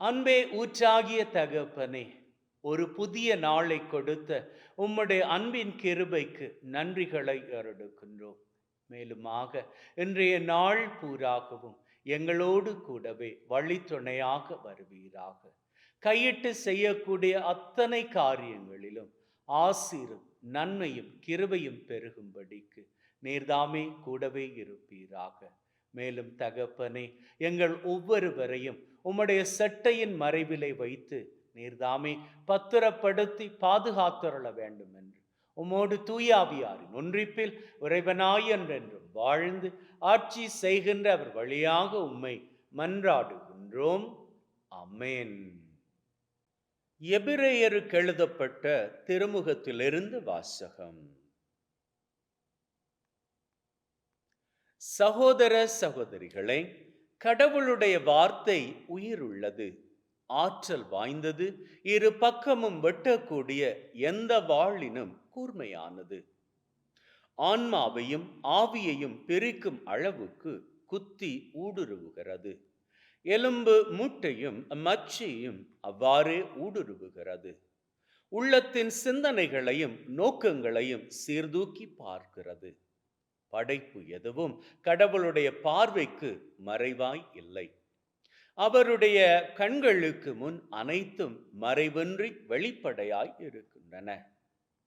அன்பே ஊற்றாகிய தகப்பனே ஒரு புதிய நாளை கொடுத்த உம்முடைய அன்பின் கிருபைக்கு நன்றிகளை அருடுக்கின்றோம் மேலுமாக இன்றைய நாள் பூராகவும் எங்களோடு கூடவே வழித்துணையாக வருவீராக. கையிட்டு செய்யக்கூடிய அத்தனை காரியங்களிலும் ஆசிரும் நன்மையும் கிருபையும் பெருகும்படிக்கு நீர்தாமே கூடவே இருப்பீராக. மேலும் தகப்பனே எங்கள் ஒவ்வொருவரையும் உம்முடைய சட்டையின் மறைவிலை வைத்து நீர்தாமே பத்திரப்படுத்தி பாதுகாத்துரள வேண்டும் என்று உம்மோடு தூயாவியாரின் ஒன்றிப்பில் உறைவனாய் என்றென்றும் வாழ்ந்து ஆட்சி செய்கின்ற அவர் வழியாக உம்மை மன்றாடுகின்றோம். அமேன் எபிரேயருக்கு எழுதப்பட்ட திருமுகத்திலிருந்து வாசகம். சகோதர சகோதரிகளே கடவுளுடைய வார்த்தை உயிருள்ளது ஆற்றல் வாய்ந்தது இரு பக்கமும் வெட்டக்கூடிய எந்த வாளினும் கூர்மையானது. ஆன்மாவையும் ஆவியையும் பிரிக்கும் அளவுக்கு குத்தி ஊடுருவுகிறது. எலும்பு மூட்டையும் மச்சியும் அவ்வாறே ஊடுருவுகிறது. உள்ளத்தின் சிந்தனைகளையும் நோக்கங்களையும் சீர்தூக்கி பார்க்கிறது. படைப்பு எதுவும் கடவுளுடைய பார்வைக்கு மறைவாய் இல்லை. அவருடைய கண்களுக்கு முன் அனைத்தும் மறைவின்றி வெளிப்படையாய் இருக்கின்றன.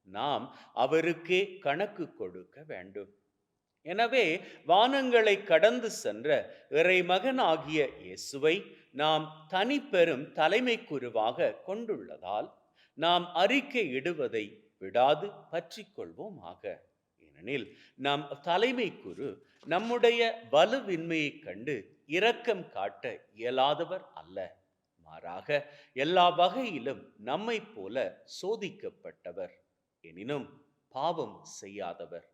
நாம் அவருக்கே கணக்கு கொடுக்க வேண்டும். எனவே வானங்களை கடந்து சென்ற இறைமகனாகிய இயேசுவை நாம் தனிப்பெரும் தலைமை குருவாக கொண்டுள்ளதால் நாம் அறிக்கை இடுவதை விடாது பற்றிக்கொள்வோமாக. கொள்வோமாக ஏனெனில் நம் தலைமை குரு நம்முடைய வலுவின்மையை கண்டு இரக்கம் காட்ட இயலாதவர் அல்ல. மாறாக எல்லா வகையிலும் நம்மை போல சோதிக்கப்பட்டவர் எனினும் பாவம் செய்யாதவர்.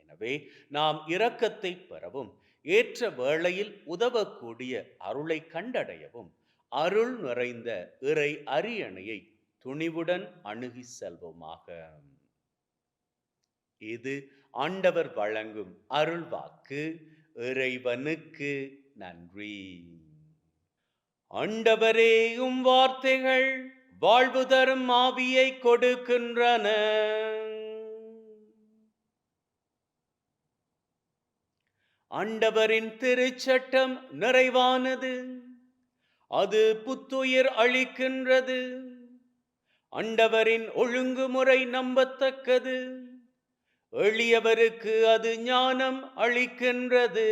எனவே நாம் இரக்கத்தை பெறவும் ஏற்ற வேளையில் உதவக்கூடிய அருளை கண்டடையவும் அருள் நிறைந்த இறை அரியணையை துணிவுடன் அணுகி செல்வோமாக. இது ஆண்டவர் வழங்கும் அருள்வாக்கு இறைவனுக்கு நன்றி. ஆண்டவரே உம் வார்த்தைகள் வாழ்வு தரும் ஆவியை கொடுக்கின்றன. ஆண்டவரின் திருச்சட்டம் நிறைவானது. அது புத்துயிர் அளிக்கின்றது. ஆண்டவரின் ஒழுங்குமுறை நம்பத்தக்கது. எளியவருக்கு அது ஞானம் அளிக்கின்றது.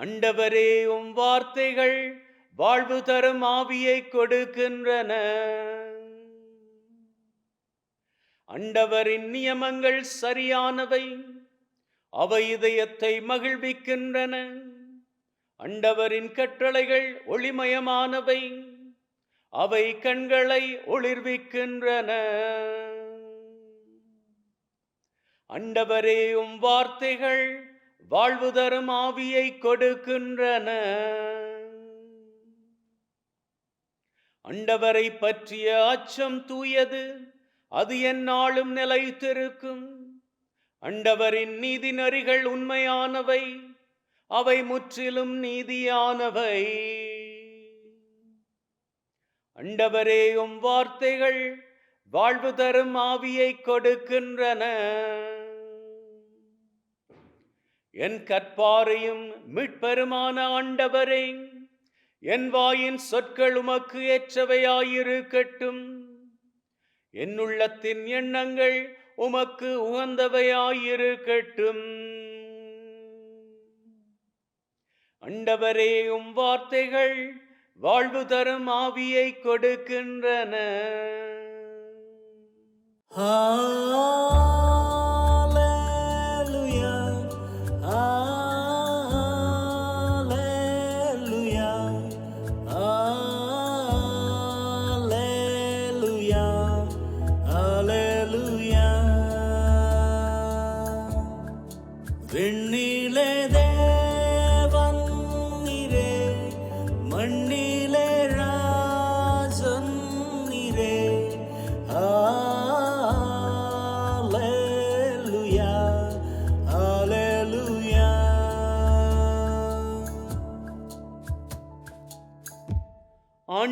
அண்டவரே உம் வார்த்தைகள் வாழ்வு தரும் ஆவியை கொடுக்கின்றன. அண்டவரின் நியமங்கள் சரியானவை அவை இதயத்தை மகிழ்விக்கின்றன. அண்டவரின் கட்டளைகள் ஒளிமயமானவை அவை கண்களை ஒளிர்விக்கின்றன. அண்டவரே உம் வார்த்தைகள் வாழ்வு தரும் ஆவியை கொடுக்கின்றன. அண்டவரை பற்றிய அச்சம் தூயது அது எந்நாளும் நிலைத்திருக்கும். அண்டவரின் நீதி நெறிகள் உண்மையானவை அவை முற்றிலும் நீதியானவை. அண்டவரே உம் வார்த்தைகள் வாழ்வு தரும் ஆவியை கொடுக்கின்றன. என் கற்பாரையும் மீட்பெருமான ஆண்டவரே என் வாயின் சொற்கள் உமக்கு ஏற்றவையாயிருக்கட்டும் என் உள்ளத்தின் எண்ணங்கள் உமக்கு உகந்தவையாயிருக்கட்டும் அண்டவரே உம் வார்த்தைகள் வாழ்வு தரும் ஆவியை கொடுக்கின்றன Hallelujah.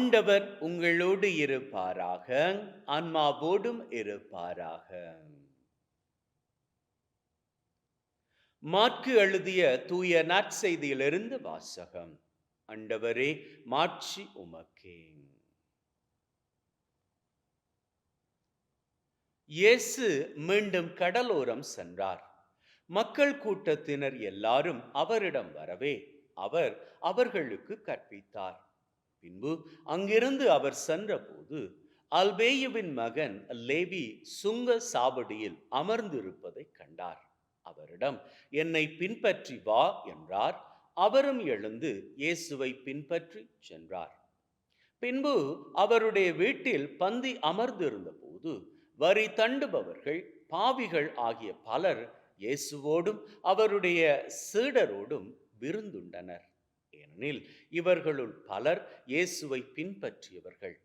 ஆண்டவர் உங்களோடு இருப்பாராக. ஆன்மாவோடும் இருப்பாராக. மாற்கு எழுதிய தூய நற்செய்தியிலிருந்து வாசகம். அண்டவரே மாட்சி உமக்கே. இயேசு மீண்டும் கடலோரம் சென்றார். மக்கள் கூட்டத்தினர் எல்லாரும் அவரிடம் வரவே அவர் அவர்களுக்கு கற்பித்தார். பின்பு அங்கிருந்து அவர் சென்றபோது அல்பேயுவின் மகன் லேவி சுங்க சாவடியில் அமர்ந்திருப்பதை கண்டார். அவரிடம் என்னை பின்பற்றி வா என்றார். அவரும் எழுந்து இயேசுவை பின்பற்றி சென்றார். பின்பு அவருடைய வீட்டில் பந்தி அமர்ந்திருந்த போது வரி தண்டுபவர்கள் பாவிகள் ஆகிய பலர் இயேசுவோடும் அவருடைய சீடரோடும் விருந்துண்டனர். ஏனெனில் இவர்களுள் பலர் இயேசுவை பின்பற்றியவர்கள்.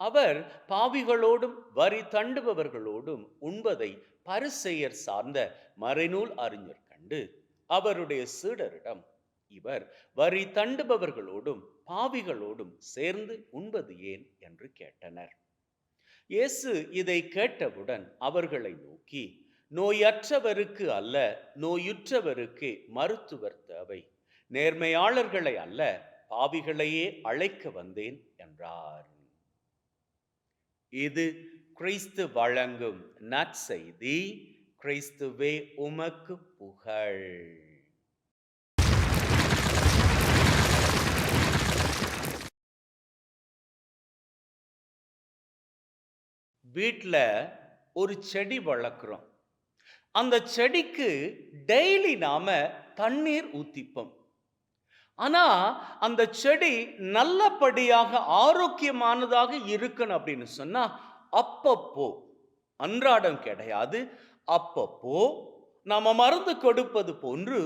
அவர் பாவிகளோடும் வரி தண்டுபவர்களோடும் உண்பதை பரிசெயர் சார்ந்த மறைநூல் அறிஞர் கண்டு அவருடைய சீடரிடம் இவர் வரி தண்டுபவர்களோடும் பாவிகளோடும் சேர்ந்து உண்பது ஏன் என்று கேட்டனர். இயேசு இதை கேட்டவுடன் அவர்களை நோக்கி நோயற்றவருக்கு அல்ல நோயுற்றவருக்கு மருத்துவர் தேவை. நேர்மையாளர்களை அல்ல பாவிகளையே அழைக்க வந்தேன் என்றார். இது கிறிஸ்து வழங்கும் நற்செய்தி. கிறிஸ்துவே உமக்கு புகழ். வீட்டில் ஒரு செடி வளர்க்குறோம். அந்த செடிக்கு டெய்லி நாம தண்ணீர் ஊத்திப்போம். ஆனால் அந்த செடி நல்லபடியாக ஆரோக்கியமானதாக இருக்கணும் அப்படின்னு சொன்னால் அப்பப்போ அன்றாடம் கிடையாது. அப்பப்போ நம்ம மருந்து கொடுப்பது போன்று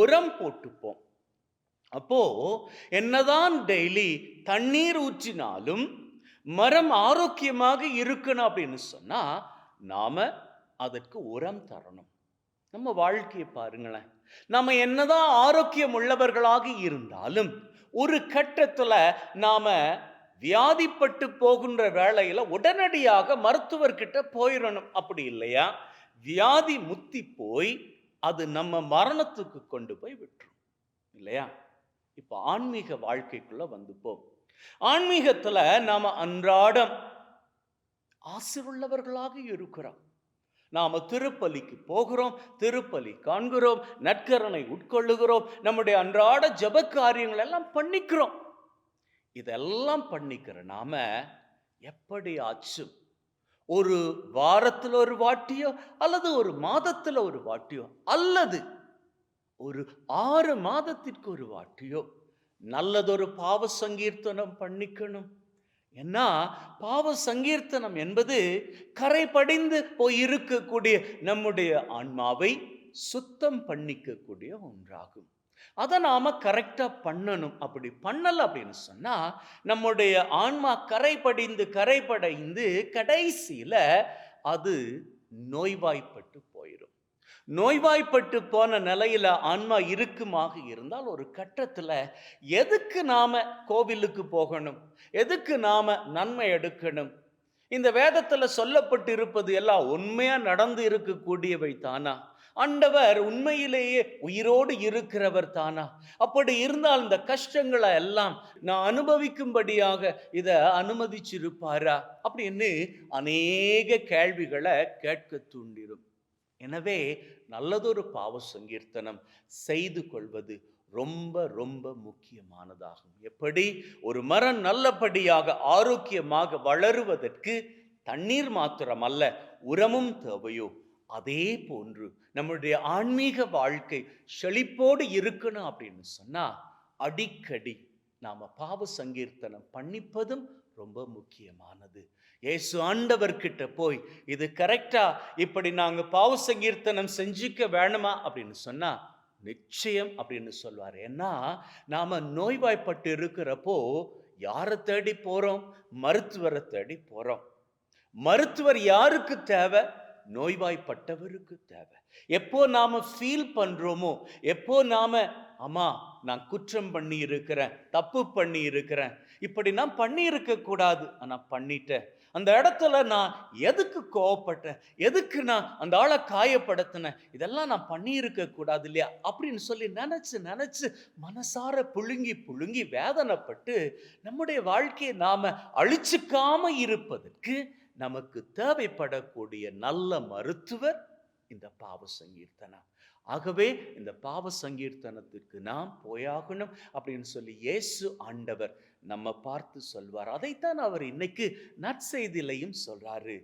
உரம் போட்டுப்போம். அப்போ என்னதான் டெய்லி தண்ணீர் ஊற்றினாலும் மரம் ஆரோக்கியமாக இருக்கணும் அப்படின்னு சொன்னா நாம அதற்கு உரம் தரணும். நம்ம வாழ்க்கையை பாருங்களேன். நம்ம என்னதான் ஆரோக்கியம் உள்ளவர்களாக இருந்தாலும் ஒரு கட்டத்துல நாம வியாதிப்பட்டு போகின்ற வேளையில் உடனடியாக மருத்துவர்கிட்ட போயிடணும். அப்படி இல்லையா? வியாதி முத்தி போய் அது நம்ம மரணத்துக்கு கொண்டு போய் விட்டுரும். இல்லையா? இப்போ ஆன்மீக வாழ்க்கைக்குள்ள வந்துப்போம். ஆன்மீகத்துல நாம அன்றாடம் ஆசிர்வுள்ளவர்களாக இருக்கிறோம். நாம் திருப்பலிக்கு போகிறோம் திருப்பலி காண்கிறோம் நற்கரனை உட்கொள்ளுகிறோம் நம்முடைய அன்றாட ஜெப காரியங்கள் எல்லாம் பண்ணிக்கிறோம். இதெல்லாம் பண்ணிக்கிற நாம எப்படியாச்சும் ஒரு வாரத்தில் ஒரு வாட்டியோ அல்லது ஒரு மாதத்தில் ஒரு வாட்டியோ அல்லது ஒரு ஆறு மாதத்திற்கு ஒரு வாட்டியோ நல்லதொரு பாவ சங்கீர்த்தனம் பண்ணிக்கணும். ஏன்னா பாவ சங்கீர்த்தனம் என்பது கரை படிந்து போய் இருக்கக்கூடிய நம்முடைய ஆன்மாவை சுத்தம் பண்ணிக்கக்கூடிய ஒன்றாகும். அதை நாம் கரெக்டாக பண்ணணும். அப்படி பண்ணல அப்படின்னு சொன்னால் நம்முடைய ஆன்மா கரை படிந்து கரை படைந்து கடைசியில் அது நோய்வாய்ப்பட்டு நோய்வாய்ப்பட்டு போன நிலையில ஆன்மா இருக்குமாக இருந்தால் ஒரு கட்டத்துல எதுக்கு நாம கோவிலுக்கு போகணும்? எதுக்கு நாம நன்மை எடுக்கணும்? இந்த வேதத்துல சொல்லப்பட்டு இருப்பது எல்லாம் உண்மையா நடந்து இருக்கக்கூடியவை தானா? ஆண்டவர் உண்மையிலேயே உயிரோடு இருக்கிறவர் தானா? அப்படி இருந்தால் இந்த கஷ்டங்களை எல்லாம் நான் அனுபவிக்கும்படியாக இதை அனுமதிச்சிருப்பாரா? அப்படின்னு அநேக கேள்விகளை கேட்க தூண்டிடும் எனவே நல்லதொரு பாவ சங்கீர்த்தனம் செய்து கொள்வது ரொம்ப ரொம்ப முக்கியமானதாகும். எப்படி? ஒரு மரம் நல்லபடியாக ஆரோக்கியமாக வளருவதற்கு தண்ணீர் மாத்திரம் அல்ல உரமும் தேவையோ? அதே போன்று நம்முடைய ஆன்மீக வாழ்க்கை செழிப்போடு இருக்கணும் அப்படின்னு சொன்னால் அடிக்கடி நாம் பாவ சங்கீர்த்தனம் பண்ணிப்பதும் ரொம்ப முக்கியமானது. இயேசு ஆண்டவர்கிட்ட போய் இது கரெக்டா இப்படி நாங்கள் பாவ சங்கீர்த்தனம் செஞ்சுக்க வேணுமா? அப்படின்னு சொன்னால் நிச்சயம் அப்படின்னு சொல்வார் ஏன்னா நாம் நோய்வாய்ப்பட்டு இருக்கிறப்போ யாரை தேடி போகிறோம் மருத்துவரை தேடி போகிறோம் மருத்துவர் யாருக்கு தேவை? நோய்வாய்ப்பட்டவருக்கு தேவை. எப்போ நாம் ஃபீல் பண்ணுறோமோ எப்போ நாம அம்மா நான் குற்றம் பண்ணி இருக்கிறேன் தப்பு பண்ணி இருக்கிறேன் இப்படி நான் பண்ணியிருக்கக்கூடாது. ஆனால் கூடாது பண்ணிட்டேன். அந்த இடத்துல நான் எதுக்கு கோவப்பட்டேன்? எதுக்கு நான் அந்த ஆளை காயப்படுத்தினேன்? இதெல்லாம் நான் பண்ணியிருக்க கூடாது இல்லையா? அப்படின்னு சொல்லி நினச்சி நினச்சி மனசார புழுங்கி புழுங்கி வேதனைப்பட்டு நம்முடைய வாழ்க்கையை நாம அழிச்சிக்காம இருப்பதற்கு நமக்கு தேவைப்படக்கூடிய நல்ல மருத்துவர் இந்த பாவ சங்கீர்த்தனம் ஆகவே இந்த பாவ சங்கீர்த்தனத்திற்கு நாம் போயாகணும் அப்படின்னு சொல்லி இயேசு ஆண்டவர் நம்ம பார்த்து சொல்வார். அதைத்தான் அவர் இன்னைக்கு நற்செய்திலையும் சொல்றாரு.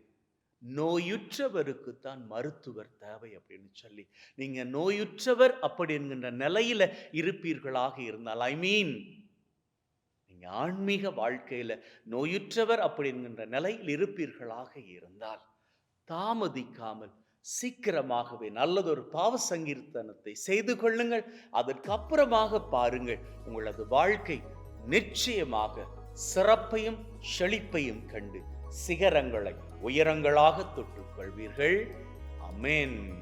நோயுற்றவருக்கு தான் மருத்துவர் தேவை அப்படின்னு சொல்லி. நீங்க நோயுற்றவர் அப்படி என்கின்ற நிலையில இருப்பீர்களாக இருந்தால் ஐ மீன் நீங்க ஆன்மீக வாழ்க்கையில நோயுற்றவர் அப்படி என்கின்ற நிலையில் இருப்பீர்களாக இருந்தால் தாமதிக்காமல் சீக்கிரமாகவே நல்லதொரு பாவ சங்கீர்த்தனத்தை செய்து கொள்ளுங்கள். அதற்கு அப்புறமாக பாருங்கள் உங்களது வாழ்க்கை நிச்சயமாக சிறப்பையும் செழிப்பையும் கண்டு சிகரங்களை உயரங்களாக தொட்டுக்கொள்வீர்கள் அமேன்.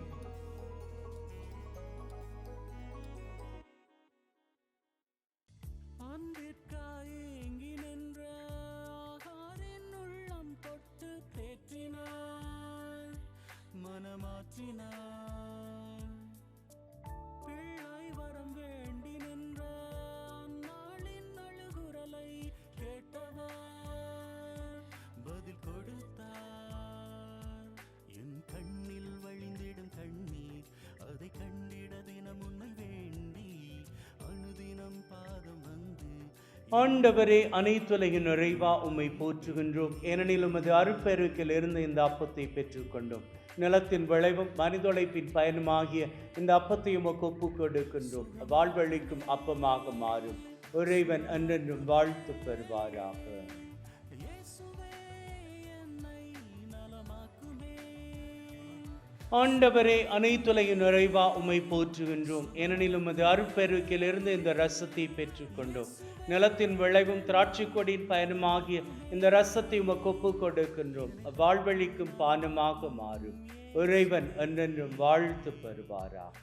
மனமாற்றினாய் பிள்ளை வரம் வேண்டி நின்றான். நாளின் அழுகுரலை கேட்டவர். பதில் கொடுத்தார். என் கண்ணில் வழிந்திடும் கண்ணீர் அதை கண்டிட தினம் உன்னை வேண்டி அனுதினம் பாதம் வந்து ஆண்டவரே அனைத்துலகின் நிறைவா உம்மை போற்றுகின்றோம். ஏனெனில் உமது அருப்பெருக்கில் இருந்து இந்த அப்பத்தை பெற்றுக்கொண்டோம். நிலத்தின் விளைவும் மனிதொழைப்பின் பயனுமாகிய இந்த அப்பத்தையும் ஒப்பு கொடுக்கின்றோம் வாழ்வழிக்கும் அப்பமாக மாறும். இறைவன் என்றென்றும் வாழ்த்து பெறுவாராக. ஆண்டவரே அனைத்துலகின் நிறைவா உமை போற்றுகின்றோம். ஏனெனில் உமது அருப்பெருக்கிலிருந்து இந்த ரசத்தை பெற்றுக்கொண்டோம். நிலத்தின் விளைவும் திராட்சை கொடியின் பயணமாகிய இந்த ரசத்தை உமக்கு கொப்பு கொடுக்கின்றோம் வாழ்வழிக்கும் பானமாக மாறும். இறைவன் என்றென்றும் வாழ்த்து பெறுவாராக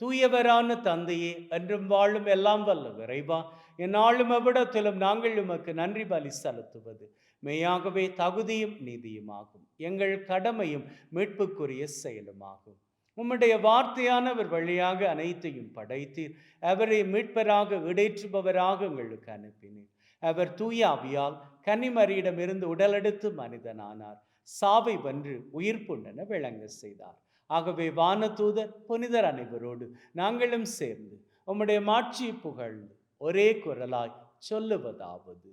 தூயவரான தந்தையே என்றும் வாழும் எல்லாம் வல்ல விரைவா என்னாலும் எவ்விடத்திலும் நாங்கள் உமக்கு நன்றி பலி செலுத்துவது. மெய்யாகவே தகுதியும் நீதியுமாகும். எங்கள் கடமையும் மீட்புக்குரிய செயலுமாகும். உம்முடைய வார்த்தையானவர் வழியாக அனைத்தையும் படைத்தீர். அவரை மீட்பராக விடேற்றுபவராக எங்களுக்கு அனுப்பினீர் அவர் தூய அவியால் கன்னிமரியிடமிருந்து உடலெடுத்து மனிதனானார். சாவை வென்று உயிர்ப்புண்டன விளங்க செய்தார். ஆகவே வானதூதர் புனிதர் அனைவரோடு நாங்களும் சேர்ந்து உம்முடைய மாட்சி புகழ்ந்து ஒரே குரலாய் சொல்லுவதாவது.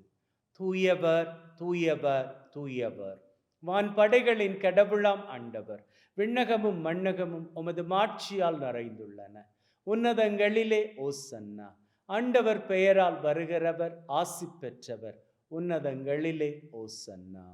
தூயவர் தூயவர் தூயவர். வான் படைகளின் கடவுளாம் ஆண்டவர். விண்ணகமும் மண்ணகமும் உமது மாட்சியால் நிறைந்துள்ளன. உன்னதங்களிலே ஓசன்னா. ஆண்டவர் பெயரால் வருகிறவர் ஆசி பெற்றவர். உன்னதங்களிலே ஓசன்னா.